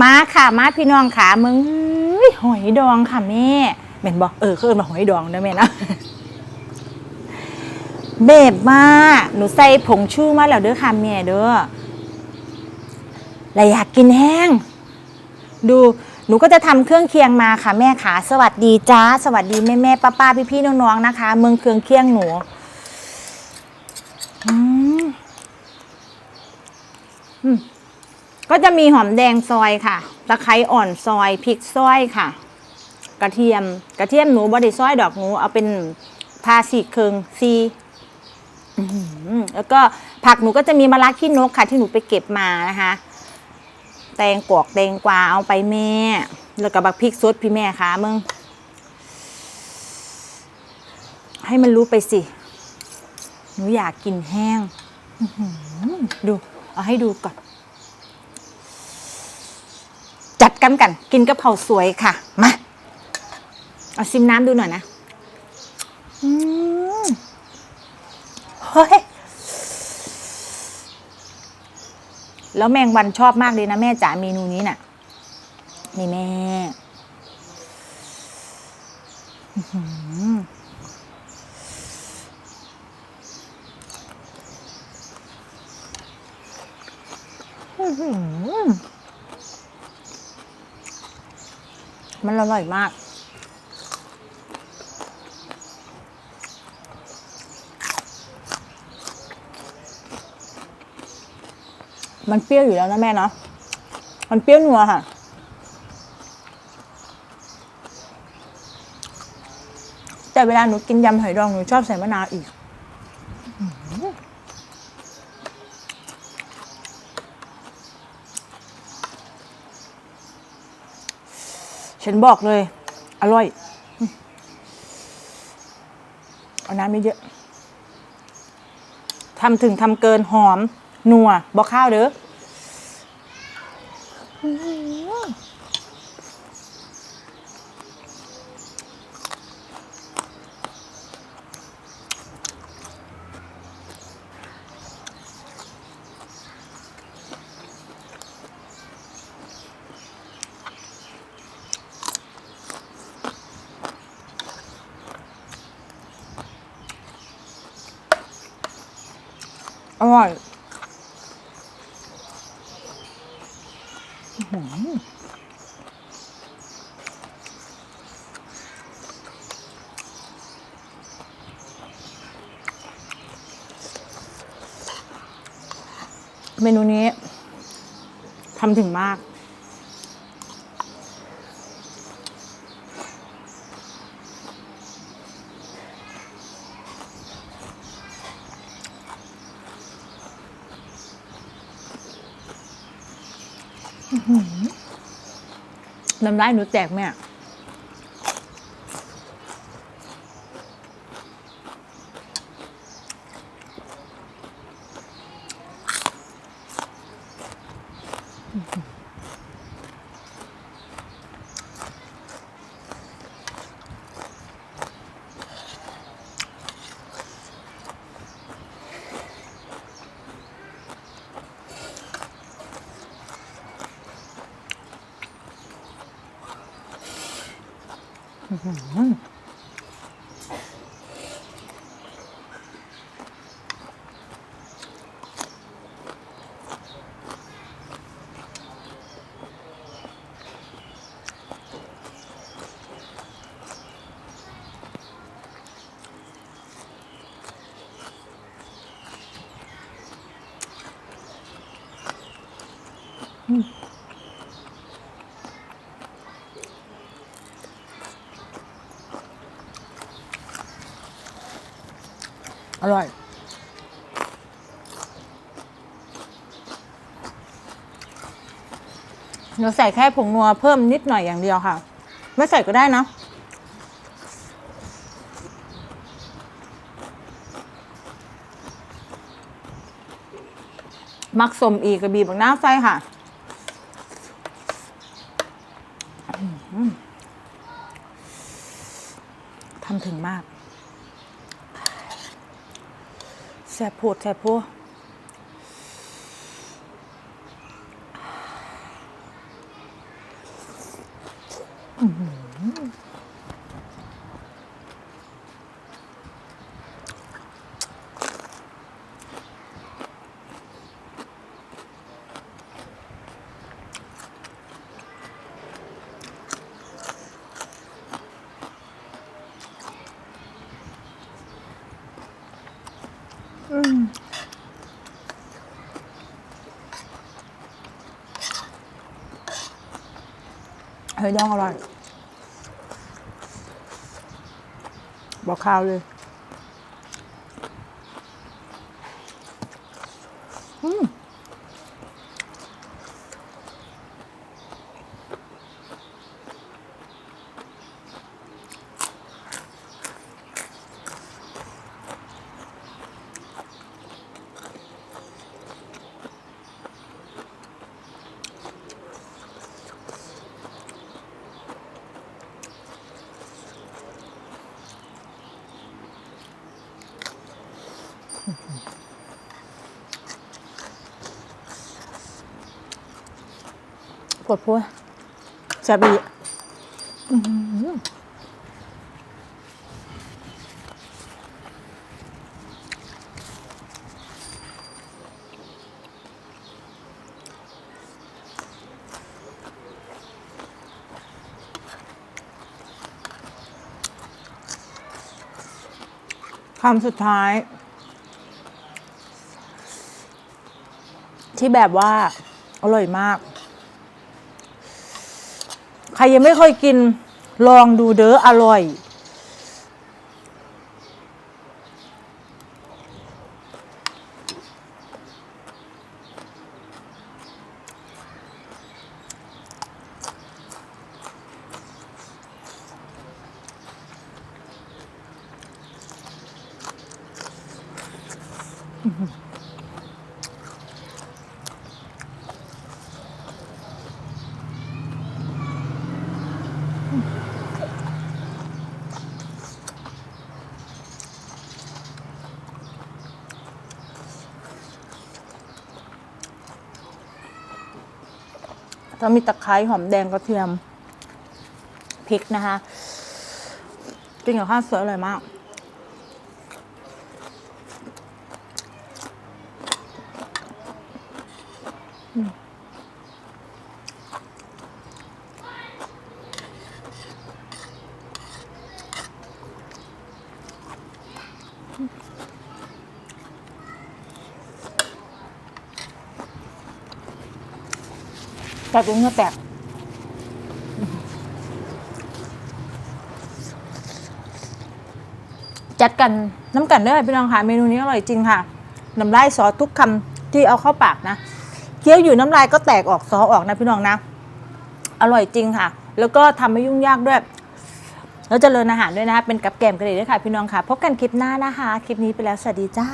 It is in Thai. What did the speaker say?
มาค่ะมาพี่น้องขามึงอุ๊ยหอยดองค่ะแม่แม่นบอกเออเขาเอินมาหอยดองนะแม่นะเบบมาหนูใส่ผงชูมาแล้วเด้อค่ะแม่เด้อและอยากกินแห้ง ดูหนูก็จะทำเครื่องเคียงมาค่ะแม่ขาสวัสดีจ้า สวัสดีแม่แม่ป้าป้าพี่พี่น้องๆนะคะ เมืองเครื่องเคียงหนูอืมอืม ก็จะมีหอมแดงซอยค่ะ ตะไคร้อ่อนซอยพริกซอยค่ะ กระเทียม กระเทียมหนูบอดี้ซอยดอกหนูเอาเป็นพาสีเคืองซีแล้วก็ผักหนูก็จะมีมะระขี้นกค่ะ ที่หนูไปเก็บมานะคะ แตงกวกแตงกวาเอาไปแม่ แล้วก็บักพริกสดพี่แม่คะมึง ให้มันรู้ไปสิ หนูอยากกินแห้ง ดู เอาให้ดูก่อน จัดกัน กินกะเพราสวยค่ะ มา เอาซิมน้ำดูหน่อยนะอืมเฮ้ย แล้วแมงวันชอบมากเลยนะแม่จ๋าเมนูนี้น่ะ นี่แม่อื้อหืออื้อหือ มันอร่อยมาก มันเปรี้ยวอยู่แล้วนะแม่เนาะ มันเปรี้ยวนัวค่ะแต่เวลาหนูกินยำหอยดองหนูชอบใส่มะนาวอีกอื้อหือ ฉันบอกเลย อร่อย เอาน้ำเยอะๆทำถึงทำเกินหอม นัวบอกข้าวเด้อ อร่อยเมนูนี้ทำถึงมาก น้ำลายหนูแตกแม่อ うん。 อร่อยเราใส่แค่ผงนัวเพิ่มนิดหน่อยอย่างเดียวค่ะ ไม่ใส่ก็ได้นะมักสมอีกระบีบักน้ำใส่ค่ะ ทำถึงมาก ซ่บโพดแซ่บโพอืม ฮ้ยย่องอร่อย บอกข้าวเลย อืม ปวดพัวแซบอีคำสุดท้าย ที่แบบว่า อร่อยมาก รยังไม่เคยกินลองดูเด้ออร่อย ถ้ามีตะไคร้หอมแดงกระเทียมพริกนะคะ กินกับข้าวสวยอร่อยมาก อืม กเป็นเนื้อแตกจัดกันน้ำกันเด้อพี่น้องค่ะ เมนูนี้อร่อยจริงค่ะน้ำลายซอสทุกคำที่เอาเข้าปากนะเคี้ยวอยู่น้ำลายก็แตกออกซอออกนะพี่น้องนะ อร่อยจริงค่ะ แล้วก็ทำไม่ยุ่งยากด้วยแล้วเจริญอาหารด้วยนะคะเป็นกับแกมกันเลยด้วยค่ะพี่น้องค่ะ พบกันคลิปหน้านะคะ คลิปนี้ไปแล้วสวัสดีจ้า